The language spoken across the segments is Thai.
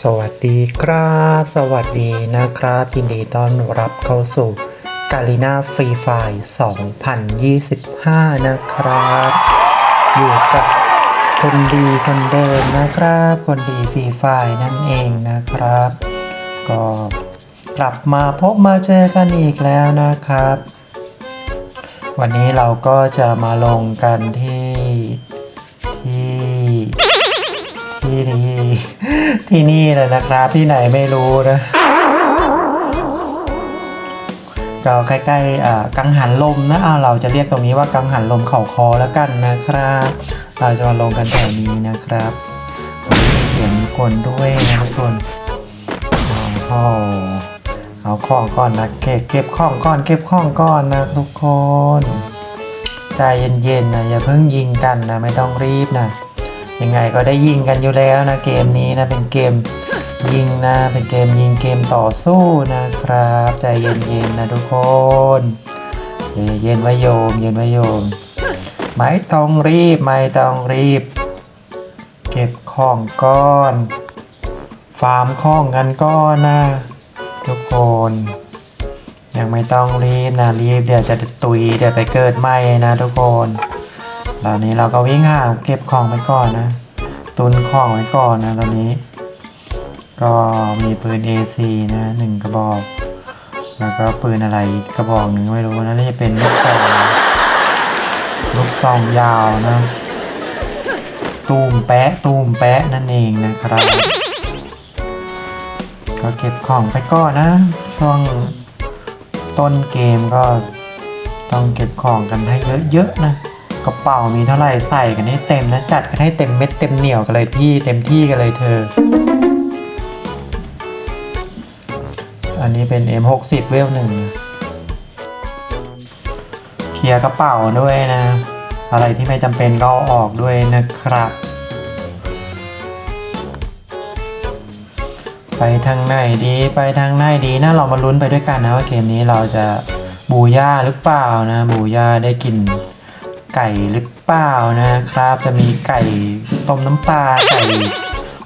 สวัสดีครับ สวัสดีนะครับยินดีต้อนรับเข้าสู่กาลิน่าฟรีไฟ2025 นะครับ อยู่กับคนดีคนเดิมนะครับ คนดีฟรีไฟนั่นเองนะครับ ก็กลับมาพบมาเจอกันอีกแล้วนะครับ วันนี้เราก็จะมาลงกันที่ที่ ที่นี่ที่นี่เลยนะครับ ที่ไหนไม่รู้นะก็ใกล้ๆอ่ากังหันลมนะเอาเราจะเรียกตรงนี้ว่ากังหันลมเข่าคอแล้วกันนะครับ เราจะมาลงกันแถวนี้นะครับเสียงคนด้วยนะทุกคนโอ้โหเอาข้องก่อนนะเก็บเก็บของก่อน เก็บข้องก่อนนะทุกคน ใจเย็นๆนะอย่าเพิ่งยิงกันนะไม่ต้องรีบนะ ยังไงก็ได้ยิงกันอยู่แล้วนะเกมนี้นะเป็นเกมยิงนะเป็นเกมยิงเกมต่อสู้นะครับใจเย็นๆนะทุกคนเย็นไว้โยมเย็นไว้โยมไม่ต้องรีบไม่ต้องรีบ เก็บของก้อน ฟาร์มของกันก้อนนะทุกคน ยังไม่ต้องรีบนะรีบเดี๋ยวจะตุยเดี๋ยวไปเกิดใหม่นะทุกคน ตอนนี้เราก็วิ่งหาเก็บของไปก่อนนะ ตุนของไว้ก่อนนะตอนนี้ ก็มีปืน AC นะหนึ่งกระบอก แล้วก็ปืนอะไรกกระบอกหนึ่งไม่รู้นะน่าจะเป็นลูกซองลูกซองยาวนะตูมแปะตูมแปะนั่นเองนะครับก็เก็บของไปก่อนนะ ช่วงต้นเกมก็ต้องเก็บของกันให้เยอะๆนะ กระเป๋ามีเท่าไหร่ใส่กันให้เต็มนะจัดกันให้เต็มเม็ดเต็มเหนียวกันเลยพี่เต็มที่กันเลยเธอ อันนี้เป็น M60 เวลหนึ่งเคลียร์กระเป๋าด้วยนะ อะไรที่ไม่จำเป็นก็อออกด้วยนะครับ ไปทางไหนดีไปทางไหนดีนะเรามาลุ้นไปด้วยกันนะว่าเกมนี้เราจะบูย่าหรือเปล่านะบูย่าได้กิน ไก่หรือเปล่านะครับ จะมีไก่ต้มน้ำปลาไก่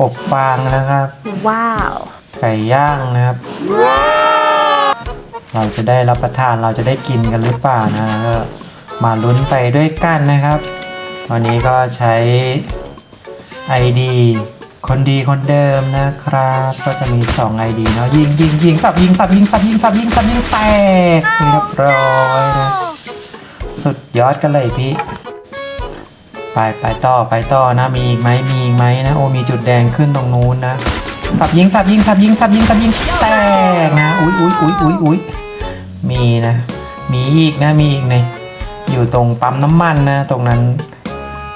อบฟางนะครับ ว้าว ไก่ย่างนะครับ เราจะได้รับประทานเราจะได้กินกันหรือเปล่านะก็มาลุ้นไปด้วยกันนะครับ วันนี้ก็ใช้ ID คนดีคนเดิมนะครับ ก็จะมี 2 ID เนาะยิงยิงยิงสับยิงสับยิงสับยิงสับยิงสับยิงแตกเรียบร้อยนะ สุดยอดกันเลยพี่ ไปไปต่อไปต่อนะ มีอีกไหมมีอีกไหมนะ โอ้มีจุดแดงขึ้นตรงนู้นนะ สับยิงสับยิงสับยิงสับยิงสับยิงแตกนะ อุ้ยอุ้ยอุ้ยอุ้ยอุ้ยมีนะ มีอีกนะมีอีกในอยู่ตรงปั๊มน้ำมันนะ ตรงนั้น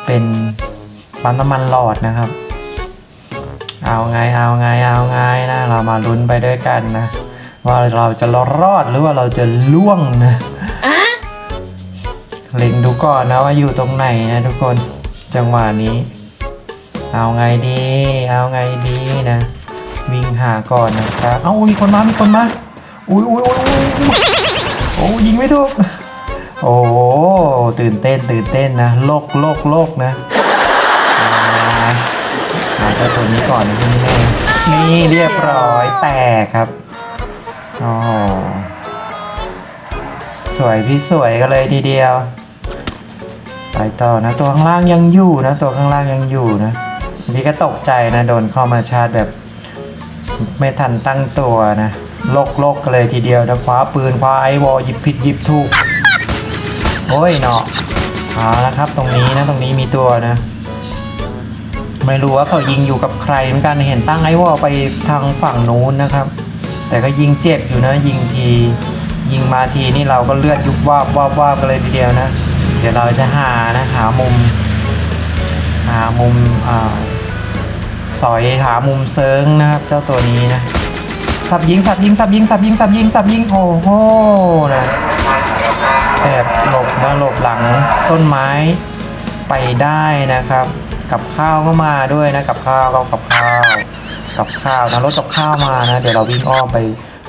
เป็นปั๊มน้ำมันหลอดนะครับ เอาไงเอาไงเอาไงนะ เรามาลุ้นไปด้วยกันนะ ว่าเราจะรอดหรือว่าเราจะล่วงนะ เล็งดูก่อนนะว่าอยู่ตรงไหนนะทุกคนจังหวะนี้ เอาไงดี เอาไงดีนะ วิ่งหาก่อนนะครับเอ้ามีคนมา มีคนมา อุ้ยอุ้ยอุ้ยอุ้ยยโอ้ยิงไม่ถูกโอ้ตื่นเต้นตื่นเต้นนะโลกโลกโลกนะอ่าหาเจ้าตัวนี้ก่อนนะพี่แม่นี่เรียบร้อยแตกครับอ๋อสวยพี่สวยกันเลยทีเดียว ไปต่อนะตัวข้างล่างยังอยู่นะ ตัวข้างล่างยังอยู่นะพี่ก็ตกใจนะโดนเข้ามาชาร์จแบบ ไม่ทันตั้งตัวนะโลกโลกกันเลยทีเดียวนะคว้าปืนคว้าไอวอลหยิบผิดหยิบถูกโอ้ยเนาะเอาละครับตรงนี้นะตรงนี้มีตัวนะ ไม่รู้ว่าเขายิงอยู่กับใครเหมือนกันเห็นตั้งไอวอลไปทางฝั่งนู้นนะครับ แต่ก็ยิงเจ็บอยู่นะยิงทียิงมาทีนี่เราก็เลือดยุบวาบวาบวาบกันเลยทีเดียวนะ ดี๋ยวเราจะหานะหามุมหามุมอ่าสอยหามุมเซิงนะครับ เจ้าตัวนี้นะสับยิงสับยิงสับยิงสับยิงสับยิงสับยิงโอ้โหนะแอบหลบมาหลบหลังต้นไม้ไปได้นะครับ กับข้าวก็มาด้วยนะกับข้าวก็กับข้าวกับข้าวนะรถกับข้าวมานะ เดี๋ยวเราวิ่งอ้อมไป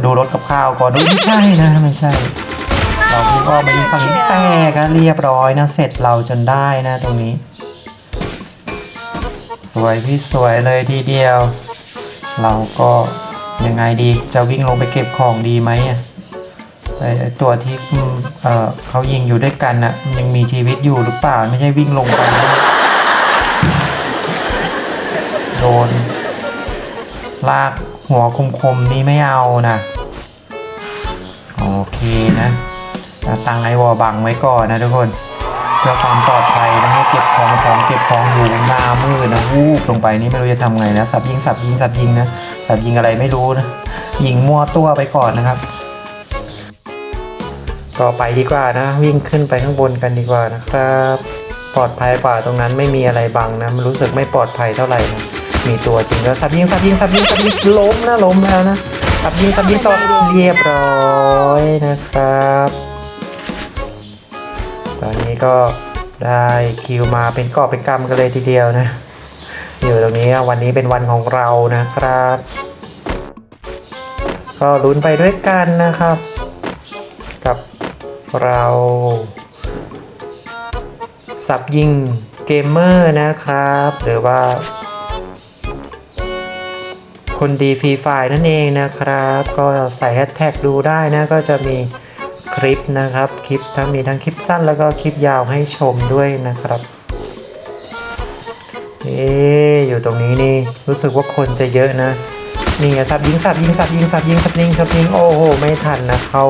ดูรถกับข้าวก่อนด้วยไม่ใช่นะไม่ใช่ เราวิ่งอ้อมไปดูฝั่งนี้แตกนะเรียบร้อยนะ เสร็จเราจนได้นะตรงนี้ สวยพี่สวยเลยทีเดียว เราก็ยังไงดีจะวิ่งลงไปเก็บของดีไหมอะไอ้ตัวที่เออเขายิงอยู่ด้วยกันน่ะยังมีชีวิตอยู่หรือเปล่าไม่ใช่วิ่งลงไปนะโดน ลากหัวคมๆนี่ไม่เอานะ โอเคนะ ตั้งไอวอบังไว้ก่อนนะทุกคนเพื่อความปลอดภัยนะให้เก็บของของเก็บของอยู่หน้ามืดนะวูบลงไปนี่ไม่รู้จะทำไงนะสับยิงสับยิงสับยิงนะสับยิงอะไรไม่รู้นะยิงมั่วตัวไปก่อนนะครับก็ไปดีกว่านะ วิ่งขึ้นไปข้างบนกันดีกว่านะครับปลอดภัยกว่าตรงนั้นไม่มีอะไรบังนะมันรู้สึกไม่ปลอดภัยเท่าไหร่นะมีตัวจริงแล้วสับยิงสับยิงสับยิงสับยิงล้มนะล้มแล้วนะสับยิงสับยิงต่อเรียบร้อยนะครับ ตอนนี้ก็ได้คิวมาเป็นกอบเป็นกำกันเลยทีเดียวนะ อยู่ตรงนี้วันนี้เป็นวันของเรานะครับ ก็ลุ้นไปด้วยกันนะครับ กับเราสับยิงเกมเมอร์นะครับ หรือว่า คนดีฟรีไฟนั่นเองนะครับ ก็ใส่แฮชแท็กดูได้นะก็จะมี คลิปนะครับ คลิปทั้งมีทั้งคลิปสั้นแล้วก็คลิปยาวให้ชมด้วยนะครับเอ๊อยู่ตรงนี้นี่รู้สึกว่าคนจะเยอะนะนี่สับยิงสับยิงสับยิงสับยิงสับยิงสับยิงโอ้โหไม่ทันนะเข้า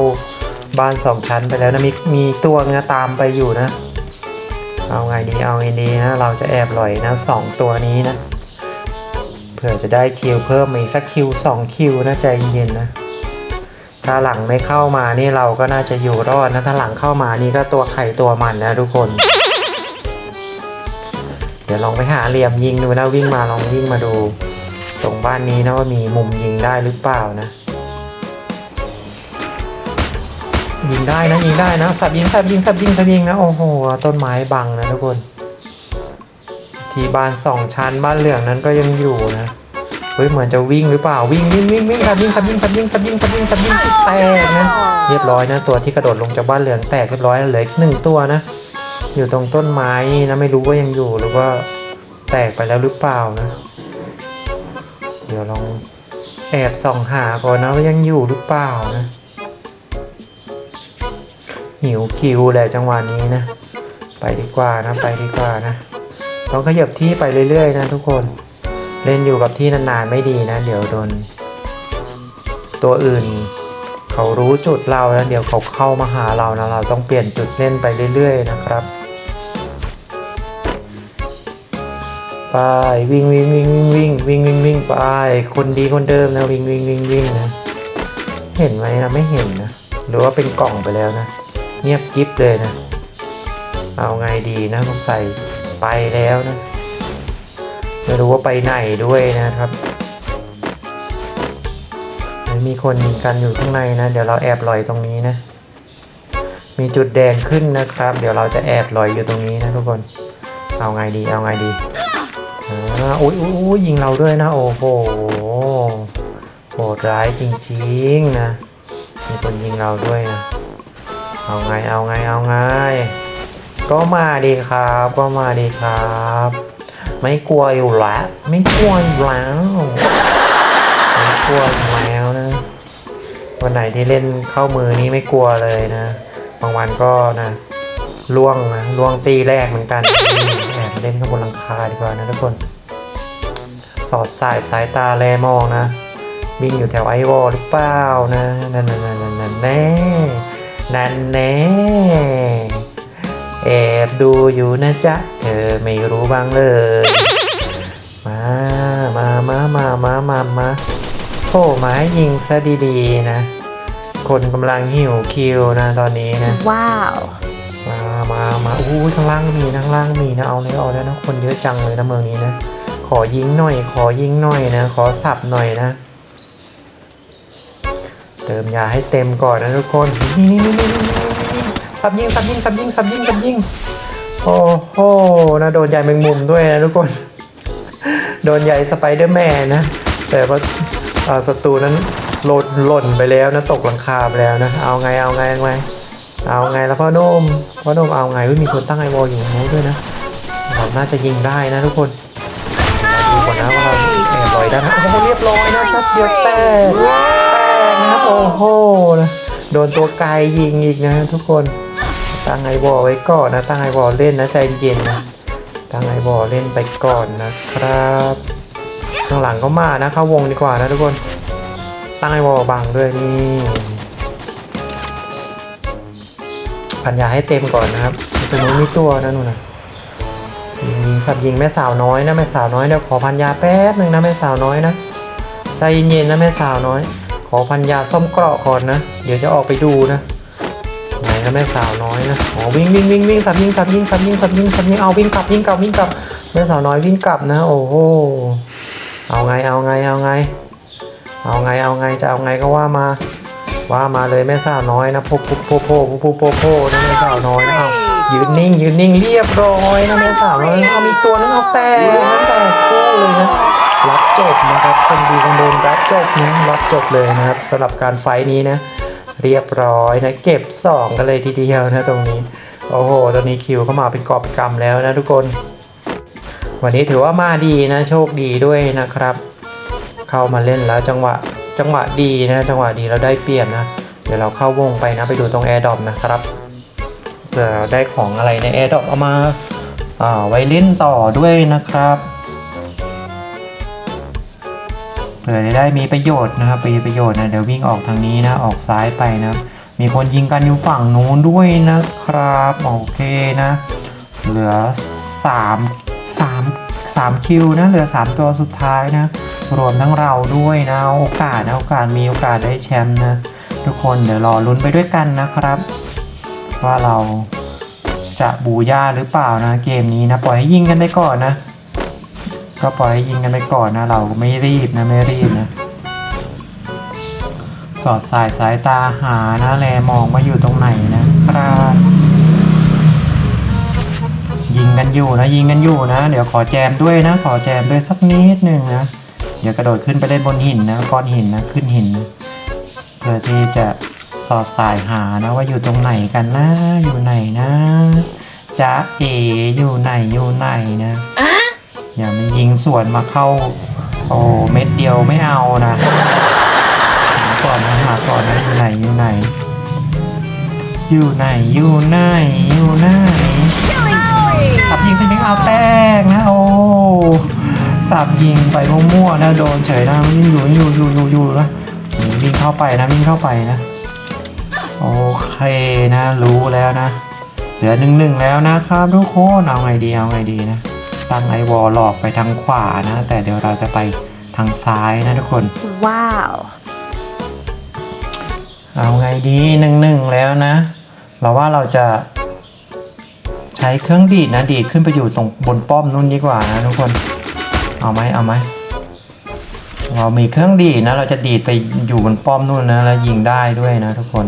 บ้านสองชั้นไปแล้วนะมีมีตัวเงตามไปอยู่นะ เอาไงดีเอาไงดีนะเราจะแอบหลอยนะสองตัวนี้นะเผื่อจะได้คิวเพิ่มมาอีกสักคิวสองคิวนะใจเย็นนะ ถ้าหลังไม่เข้ามานี่เราก็น่าจะอยู่รอดนะถ้าหลังเข้ามานี่ก็ตัวไข่ตัวมันนะทุกคน เดี๋ยวลองไปหาเหลี่ยมยิงดูนะวิ่งมาลองวิ่งมาดู ตรงบ้านนี้นะว่ามีมุมยิงได้หรือเปล่านะ ยิงได้นะยิงได้นะสับยิงสับยิงสับยิงสับยิงนะโอ้โหต้นไม้บังนะทุกคน ที่บ้านสองชั้นบ้านเหลืองนั้นก็ยังอยู่นะ เฮ้ยเหมือนจะวิ่งหรือเปล่าวิ่งวิ่งวิ่งวิ่งสับยิงสับยิงสับยิงสับยิงสับยิงสับยิงแตกนะเรียบร้อยนะตัวที่กระโดดลงจากบ้านเหลืองแตกเรียบร้อยเหลืออีกหนึ่งตัวนะ อยู่ตรงต้นไม้นะไม่รู้ว่ายังอยู่หรือว่าแตกไปแล้วหรือเปล่านะ เดี๋ยวลองแอบส่องหาก่อนนะว่ายังอยู่หรือเปล่านะหิวคิวแหละจังหวะนี้นะ ไปดีกว่านะไปดีกว่านะต้องขยับที่ไปเรื่อยๆนะทุกคน เล่นอยู่กับที่นานๆไม่ดีนะ เดี๋ยวโดน ตัวอื่น เขารู้จุดเราแล้ว เดี๋ยวเขาเข้ามาหาเรานะเราต้องเปลี่ยนจุดเล่นไปเรื่อย ๆ นะครับไปวิ่งวิ่งวิ่งวิ่งวิ่งวิ่งวิ่งวิ่งไปคนดีคนเดิมนะวิ่งวิ่งวิ่งวิ่งนะเห็นไหมนะไม่เห็นนะหรือว่าเป็นกล่องไปแล้วนะ เงียบกิ๊บเลยนะ เอาไงดีนะสงสัยไปแล้วนะ ไม่รู้ว่าไปไหนด้วยนะครับ มีคนกันอยู่ข้างในนะ เดี๋ยวเราแอบลอยตรงนี้นะ มีจุดแดงขึ้นนะครับ เดี๋ยวเราจะแอบลอยอยู่ตรงนี้นะทุกคน เอาไงดี เอาไงดีอ่าอุ้ยอุ้ยอุ้ยยิงเราด้วยนะ โอ้โหโหดร้ายจริงๆนะ มีคนยิงเราด้วยนะ เอาไง เอาไง เอาไง ก็มาดีครับ ก็มาดีครับ ไม่กลัวอยู่แล้วไม่กลัวอยู่แล้วไม่กลัวอยู่แล้วนะวันไหนที่เล่นเข้ามือนี่ไม่กลัวเลยนะบางวันก็นะล่วงนะล่วงตีแรกเหมือนกันแอบเล่นข้างบนหลังคาดีกว่านะทุกคน สอดสายสายตาแลมองนะวิ่งอยู่แถวไอวอลหรือเปล่านะนั่นนั่นนั่นนั่นแน่นั่นแน่ แอบดูอยู่นะจ๊ะ เธอไม่รู้บ้างเลย มา มา มา มา มา มา มาโอ้มาให้ยิงซะดีๆนะ คนกำลังหิวคิวนะตอนนี้นะ Wow. มา มา มาอู้ยข้างล่างก็มีนะข้างล่างก็มีนะ เอาเลยเอาแล้วนะ คนเยอะจังเลยนะเมืองนี้นะ ขอยิงหน่อย ขอยิงหน่อยนะ ขอสับหน่อยนะ เติมยาให้เต็มก่อนนะทุกคน นี่นี่นี่ นี่นี่สับยิงสับยิงสับยิงสับยิงสับยิงโอ้โหนะโดนใหญ่แมงมุมด้วยนะทุกคน โดนใหญ่สไปเดอร์แมนนะ แต่ว่าศัตรูนั้นหล่นหล่นไปแล้วนะตกหลังคาไปแล้วนะ เอาไงเอาไงเอาไงเอาไงแล้วพ่อโนมพ่อโนมเอาไงมีคนตั้งไอวอลอยู่นู้นด้วยนะเราน่าจะยิงได้นะทุกคนดูก่อนนะว่าเราแอบลอยอยนะโอ้โหเรียบร้อยนะแป๊บเดียวแตกแตกนะครับโอ้โหนะโดนตัวไกลยิงอีกนะทุกคน ตั้งไอบอลไว้ก่อนนะ ตั้งไอบอลเล่นนะใจเย็นนะ ตั้งไอบอลเล่นไปก่อนนะครับ ข้างหลังก็มานะเข้าวงดีกว่านะทุกคน ตั้งไอบอลบังด้วยนี่พันยาให้เต็มก่อนนะครับตัวนู้นมีตัวนะนู่นนะยิงสับยิงแม่สาวน้อยนะแม่สาวน้อยเดี๋ยวขอพันยาแป๊บหนึ่งนะแม่สาวน้อยนะใจเย็นๆนะแม่สาวน้อย ขอพันยาส้มเกราะก่อนนะ เดี๋ยวจะออกไปดูนะ นะแม่สาวน้อยนะโอ้วิ่งวิ่งวิ่งวิ่งสับยิงสับยิงสับยิงสับยิงสับยิงเอาวิ่งกลับวิ่งกลับวิ่งกลับแม่สาวน้อยวิ่งกลับนะ โอ้โหเอาไงเอาไงเอาไง เอาไงเอาไงจะเอาไงก็ว่ามา ว่ามาเลยแม่สาวน้อยนะโพโพโพโพโพโพนะแม่สาวน้อยนะเอายืนนิ่งยืนนิ่งเรียบร้อยนะแม่สาวน้อยเอามีตัวนึงเอาแต่แต่คู่เลยนะรับจบนะครับคนดีคนโดนรับจบนะรับจบเลยนะครับสำหรับการไฟนี้นะ เรียบร้อยนะเก็บสองกันเลยทีเดียวนะตรงนี้ โอ้โห ตอนนี้คิวเข้ามาเป็นกอบเป็นกำแล้วนะทุกคน วันนี้ถือว่ามาดีนะโชคดีด้วยนะครับ เข้ามาเล่นแล้วจังหวะจังหวะดีนะจังหวะดีเราได้เปรียบนะ เดี๋ยวเราเข้าวงไปนะไปดูตรงแอร์ดอปนะครับเผื่อได้ของอะไรในแอร์ดอปเอามาอ่าไว้เล่นต่อด้วยนะครับ เผื่อจะได้มีประโยชน์นะครับมีประโยชน์นะเดี๋ยววิ่งออกทางนี้นะ ออกซ้ายไปนะ มีคนยิงกันอยู่ฝั่งนู้นด้วยนะครับโอเคนะ เหลือ 3 3 3คิวนะเหลือ 3 ตัวสุดท้ายนะ รวมทั้งเราด้วยนะโอกาสนะโอกาสมีโอกาสได้แชมป์นะ ทุกคนเดี๋ยวรอลุ้นไปด้วยกันนะครับ ว่าเราจะบูย่าหรือเปล่านะเกมนี้นะ ปล่อยให้ยิงกันไปก่อนนะ ก็ปล่อยให้ยิงกันไปก่อนนะเราไม่รีบนะไม่รีบนะสอดสายสายตาหานะแลมองว่าอยู่ตรงไหนนะครับยิงกันอยู่นะยิงกันอยู่นะ เดี๋ยวขอแจมด้วยนะ ขอแจมด้วยสักนิดหนึ่งนะ เดี๋ยวกระโดดขึ้นไปเล่นบนหินนะก้อนหินนะขึ้นหินเพื่อที่จะสอดสายหานะว่าอยู่ตรงไหนกันนะ อยู่ไหนนะจ๊ะเออยู่ไหนอยู่ไหนนะ อย่ามายิงสวนมาเข้า โอ้เม็ดเดียวไม่เอานะหาก่อนนะหาก่อนนะอยู่ไหนอยู่ไหน อยู่ไหนอยู่ไหนอยู่ไหนสับยิงสิงเอาแต้งนะโอ้สับยิงไปมั่วๆนะโดนเฉยนะวิ่งอยู่อยู่อยู่อยู่อยู่นะวิ่งเข้าไปนะวิ่งเข้าไปนะโอเคนะรู้แล้วนะ เหลือหนึ่งหนึ่งแล้วนะครับทุกคนเอาไงดีเอาไงดีนะ ตั้งไอวอลหลอกไปทางขวานะ แต่เดี๋ยวเราจะไปทางซ้ายนะทุกคน Wow. เอาไงดีหนึ่งหนึ่งแล้วนะ เราว่าเราจะ ใช้เครื่องดีดนะดีดขึ้นไปอยู่ตรงบนป้อมนู่นดีกว่านะทุกคน เอาไหมเอาไหมเรามีเครื่องดีดนะ เราจะดีดไปอยู่บนป้อมนู่นนะ แล้วยิงได้ด้วยนะทุกคน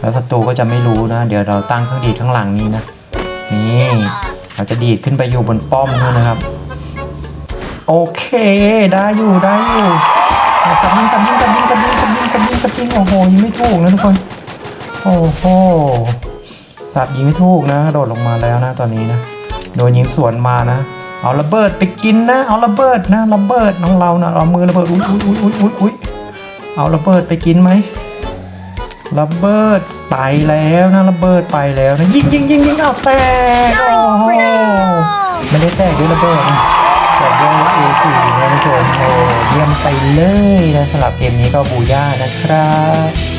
แล้วศัตรูก็จะไม่รู้นะ เดี๋ยวเราตั้งเครื่องดีดข้างหลังนี้นะ นี่ เราจะดีดขึ้นไปอยู่บนป้อมนู่นนะครับ โอเค ได้อยู่ได้อยู่สับยิงสับยิงสับยิงสับยิงสับยิงสับยิงสับยิงโอ้โหยิงไม่ถูกนะทุกคน โอ้โหสับยิงไม่ถูกนะโดดลงมาแล้วนะตอนนี้นะโดนยิงสวนมานะ เอาระเบิดไปกินนะ เอาระเบิดนะระเบิดน้องเรานะเอามือระเบิดอุ้ยอุ้ยอุ้ยอุ้ยอุ้ยอุ้ยเอาระเบิดไปกินไหม ระเบิดไปแล้วนะระเบิดไปแล้วนะยิงยิงยิงยิงเอาแตกโอ้โหไม่ได้แตกด้วยระเบิดนะแต่ด้วย A4 นะทุกคนโอ้เยี่ยมไปเลยนะสำหรับเกมนี้ก็บูย่านะครับ